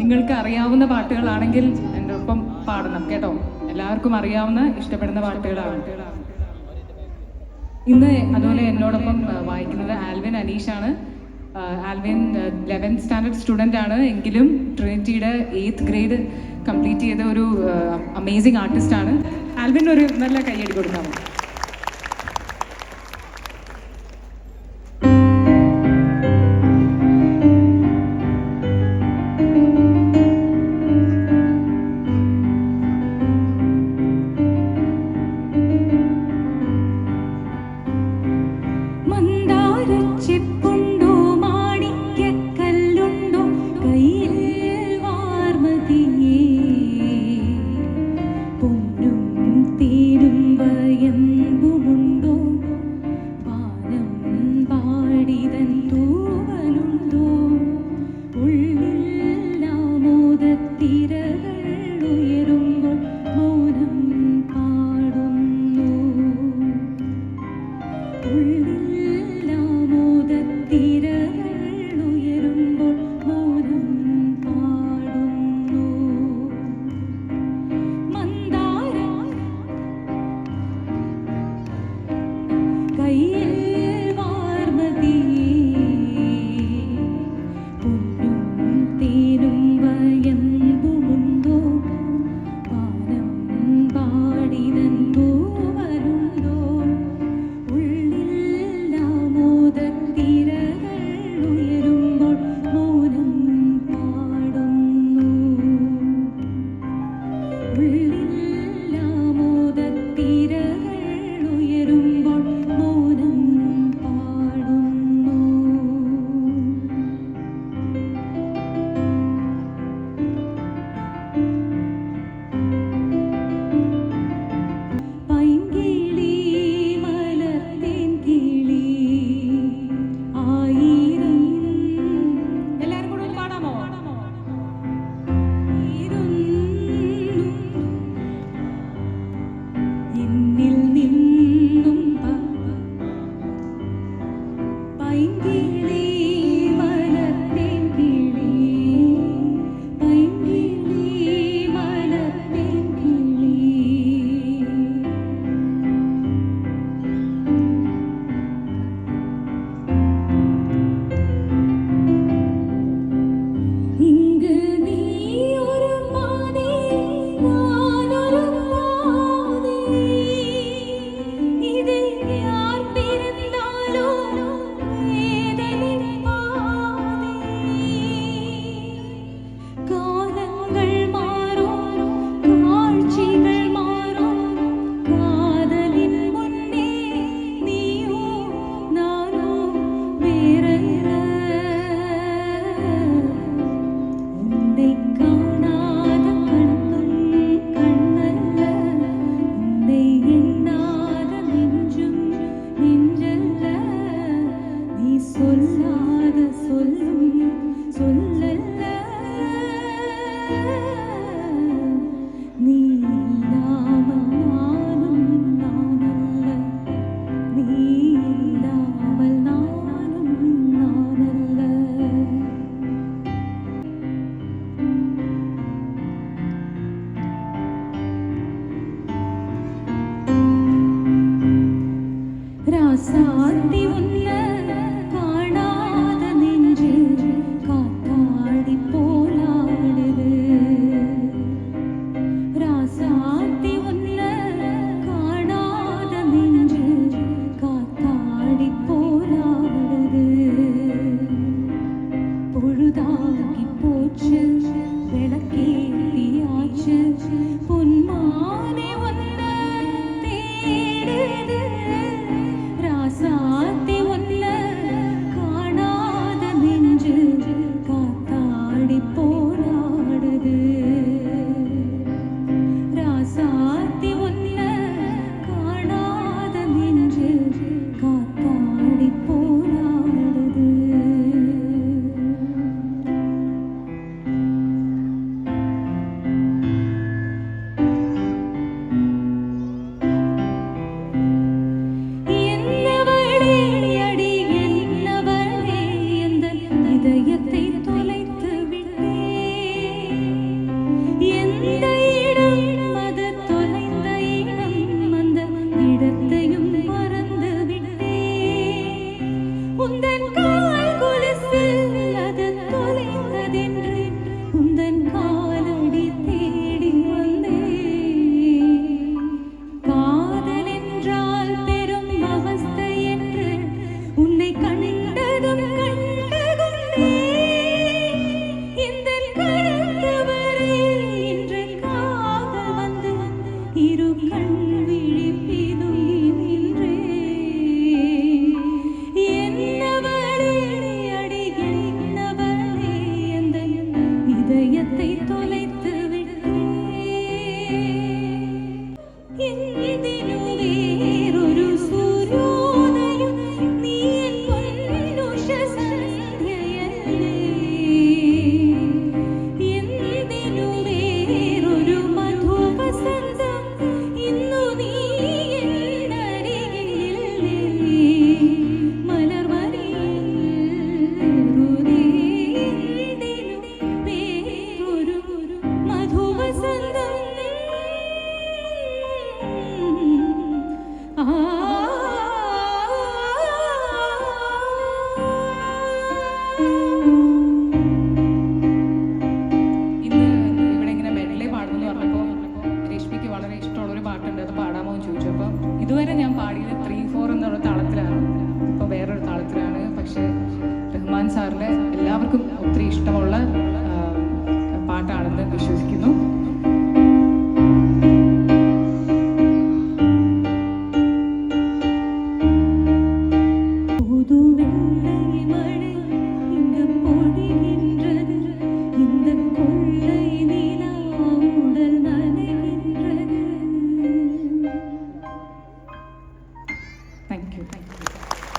നിങ്ങൾക്ക് അറിയാവുന്ന പാട്ടുകളാണെങ്കിൽ എന്റെ ഒപ്പം പാടണം കേട്ടോ? എല്ലാവർക്കും അറിയാവുന്ന ഇഷ്ടപ്പെടുന്ന പാട്ടുകളാണ്. ഇന്ന് അതുപോലെ എന്നോടൊപ്പം വായിക്കുന്നത് ആൽവിൻ അനീഷാണ്. ആൽവിൻ ലെവൻത്ത് സ്റ്റാൻഡേർഡ് സ്റ്റുഡന്റ് ആണ്. എങ്കിലും ട്രിനിറ്റിയുടെ എയ്ത്ത് ഗ്രേഡ് കംപ്ലീറ്റ് ചെയ്ത ഒരു അമേസിങ് ആർട്ടിസ്റ്റാണ് ആൽവിൻ ഒരു നല്ല കൈയ്യടി കൊടുക്കാമോ சாத்தி உன்ன You. എല്ലാവർക്കും ഒത്തിരി ഇഷ്ടമുള്ള പാട്ടാണെന്ന് വിശ്വസിക്കുന്നു.